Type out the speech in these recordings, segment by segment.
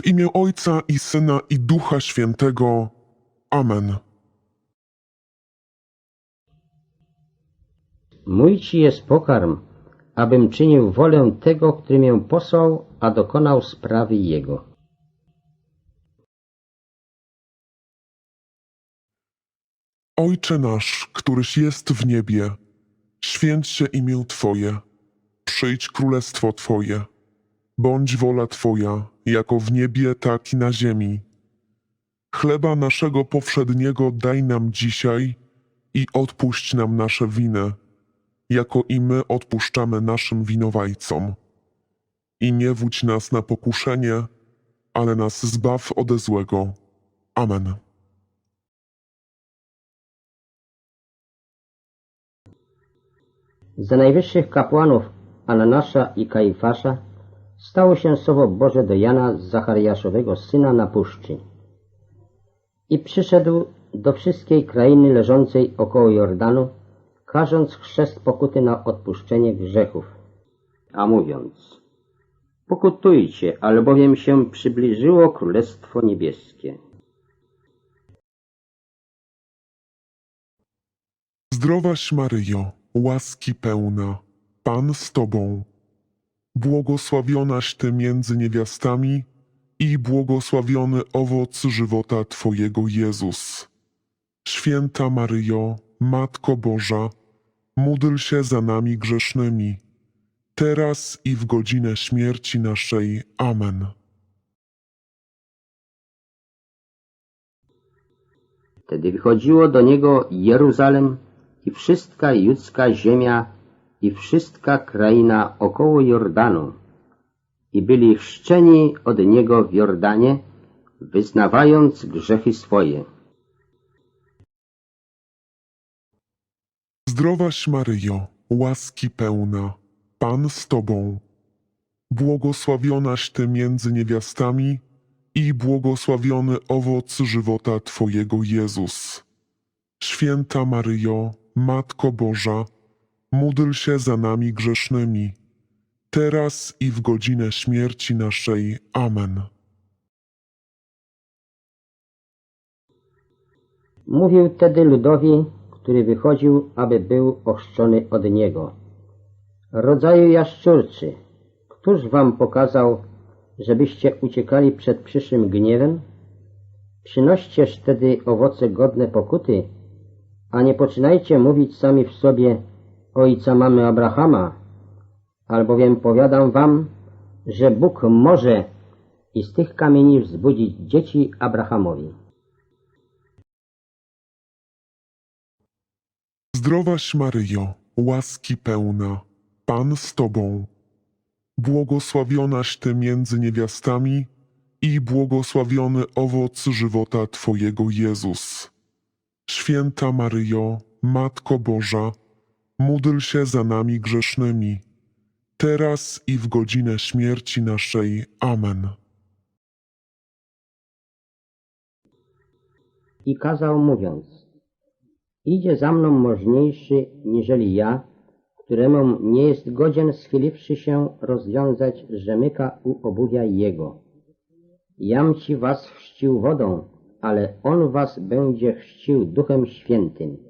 W imię Ojca i Syna i Ducha Świętego. Amen. Mój ci jest pokarm, abym czynił wolę tego, który mię posłał, a dokonał sprawy jego. Ojcze nasz, któryś jest w niebie, święć się imię Twoje, przyjdź królestwo Twoje, bądź wola Twoja, jako w niebie, tak i na ziemi. Chleba naszego powszedniego daj nam dzisiaj i odpuść nam nasze winy, jako i my odpuszczamy naszym winowajcom. I nie wódź nas na pokuszenie, ale nas zbaw ode złego. Amen. Za najwyższych kapłanów Ananasza i Kaifasza stało się Słowo Boże do Jana Zachariaszowego syna na puszczy. I przyszedł do wszystkiej krainy leżącej około Jordanu, każąc chrzest pokuty na odpuszczenie grzechów, a mówiąc Pokutujcie, albowiem się przybliżyło Królestwo Niebieskie. Zdrowaś Maryjo, łaski pełna, Pan z Tobą. Błogosławionaś Ty między niewiastami i błogosławiony owoc żywota Twojego Jezus. Święta Maryjo, Matko Boża, módl się za nami grzesznymi, teraz i w godzinę śmierci naszej. Amen. Wtedy wychodziło do niego Jeruzalem i wszystka judzka ziemia i wszystka kraina około Jordanu i byli chrzczeni od niego w Jordanie, wyznawając grzechy swoje. Zdrowaś Maryjo, łaski pełna, Pan z Tobą. Błogosławionaś Ty między niewiastami i błogosławiony owoc żywota Twojego Jezus. Święta Maryjo, Matko Boża, módl się za nami grzesznymi, teraz i w godzinę śmierci naszej. Amen. Mówił tedy ludowi, który wychodził, aby był ochrzczony od niego. Rodzaju jaszczurczy, któż wam pokazał, żebyście uciekali przed przyszłym gniewem? Przynoścież wtedy owoce godne pokuty, a nie poczynajcie mówić sami w sobie ojca mamy Abrahama, albowiem powiadam wam, że Bóg może i z tych kamieni wzbudzić dzieci Abrahamowi. Zdrowaś Maryjo, łaski pełna, Pan z Tobą. Błogosławionaś Ty między niewiastami i błogosławiony owoc żywota Twojego Jezus. Święta Maryjo, Matko Boża, módl się za nami grzesznymi, teraz i w godzinę śmierci naszej. Amen. i kazał mówiąc Idzie za mną możniejszy niżeli ja, któremu nie jest godzien schyliwszy się rozwiązać rzemyka u obuwia jego. Jam ci was chrzcił wodą, ale on was będzie chrzcił duchem świętym.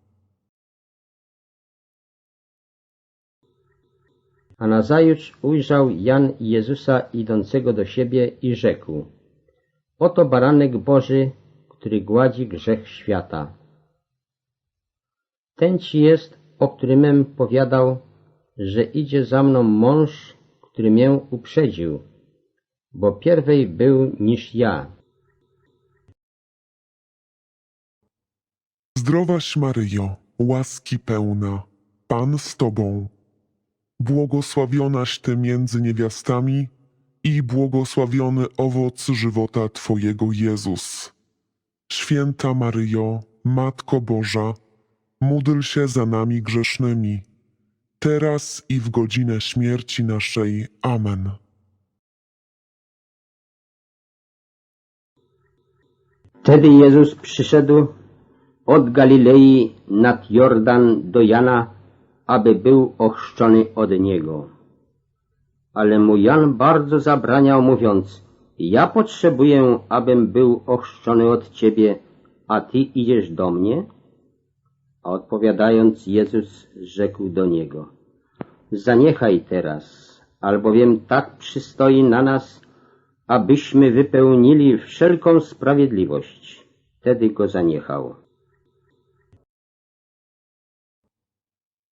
A nazajutrz ujrzał Jan Jezusa idącego do siebie i rzekł Oto baranek Boży, który gładzi grzech świata. Ten ci jest, o którymem powiadał, że idzie za mną mąż, który mię uprzedził, bo pierwej był niż ja. Zdrowaś Maryjo, łaski pełna, Pan z Tobą. Błogosławionaś Ty między niewiastami i błogosławiony owoc żywota Twojego Jezus. Święta Maryjo, Matko Boża, módl się za nami grzesznymi, teraz i w godzinę śmierci naszej. Amen. Wtedy Jezus przyszedł od Galilei nad Jordan do Jana, aby był ochrzczony od niego. Ale mu Jan bardzo zabraniał, mówiąc, ja potrzebuję, abym był ochrzczony od ciebie, a ty idziesz do mnie? A odpowiadając, Jezus rzekł do niego, zaniechaj teraz, albowiem tak przystoi na nas, abyśmy wypełnili wszelką sprawiedliwość. Wtedy go zaniechał.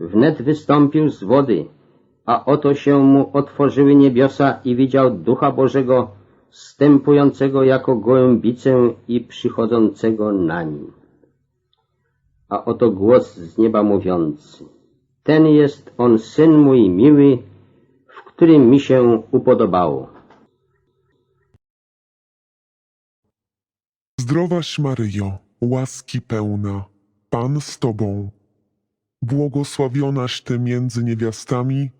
wnet wystąpił z wody, a oto się mu otworzyły niebiosa i widział Ducha Bożego, stępującego jako gołębicę i przychodzącego na nim. A oto głos z nieba mówiący, ten jest on Syn mój miły, w którym mi się upodobało. Zdrowaś Maryjo, łaski pełna, Pan z Tobą. Błogosławionaś Ty między niewiastami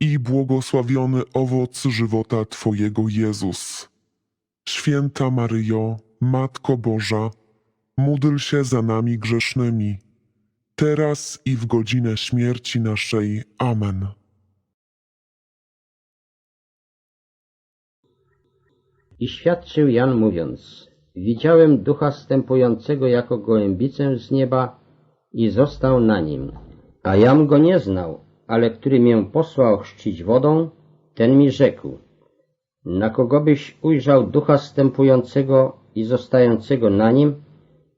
i błogosławiony owoc żywota Twojego Jezus. Święta Maryjo, Matko Boża, módl się za nami grzesznymi, teraz i w godzinę śmierci naszej. Amen. I świadczył Jan mówiąc, widziałem ducha stępującego jako gołębicę z nieba i został na nim. A jam go nie znał, ale który mię posłał chrzcić wodą, ten mi rzekł, na kogo byś ujrzał ducha stępującego i zostającego na nim,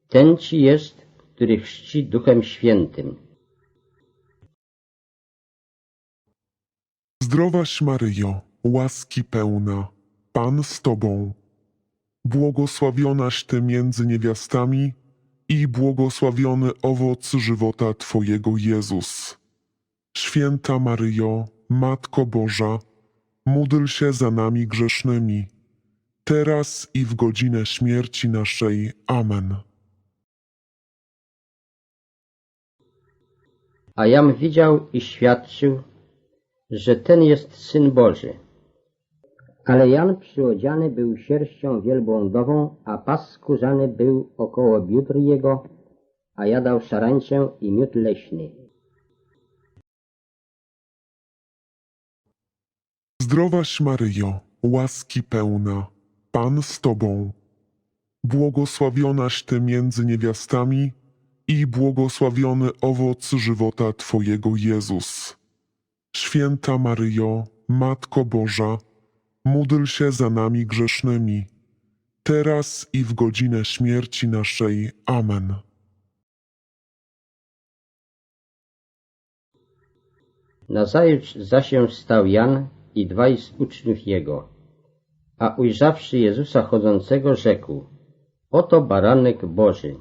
ten ci jest, który chrzci duchem świętym. Zdrowaś Maryjo, łaski pełna, Pan z Tobą. Błogosławionaś Ty między niewiastami i błogosławiony owoc żywota Twojego Jezus. Święta Maryjo, Matko Boża, módl się za nami grzesznymi, teraz i w godzinę śmierci naszej. Amen. A jam widział i świadczył, że ten jest Syn Boży. Ale Jan przyodziany był sierścią wielbłądową, a pas skórzany był około biódr jego, a jadał szarańczę i miód leśny. Zdrowaś Maryjo, łaski pełna, Pan z Tobą. Błogosławionaś Ty między niewiastami i błogosławiony owoc żywota Twojego Jezus. Święta Maryjo, Matko Boża, módl się za nami grzesznymi, teraz i w godzinę śmierci naszej. Amen. Nazajutrz zasię stał Jan i dwaj z uczniów jego. A ujrzawszy Jezusa chodzącego, rzekł, oto baranek Boży.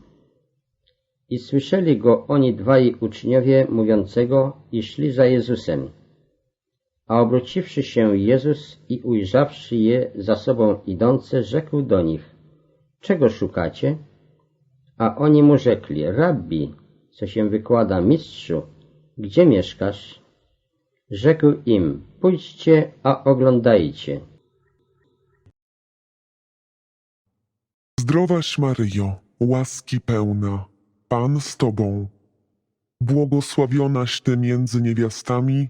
I słyszeli go oni dwaj uczniowie mówiącego i szli za Jezusem. A obróciwszy się Jezus i ujrzawszy je za sobą idące, rzekł do nich, czego szukacie? A oni mu rzekli, rabbi, co się wykłada, mistrzu, gdzie mieszkasz? Rzekł im, pójdźcie, a oglądajcie. Zdrowaś Maryjo, łaski pełna, Pan z Tobą. Błogosławionaś Ty między niewiastami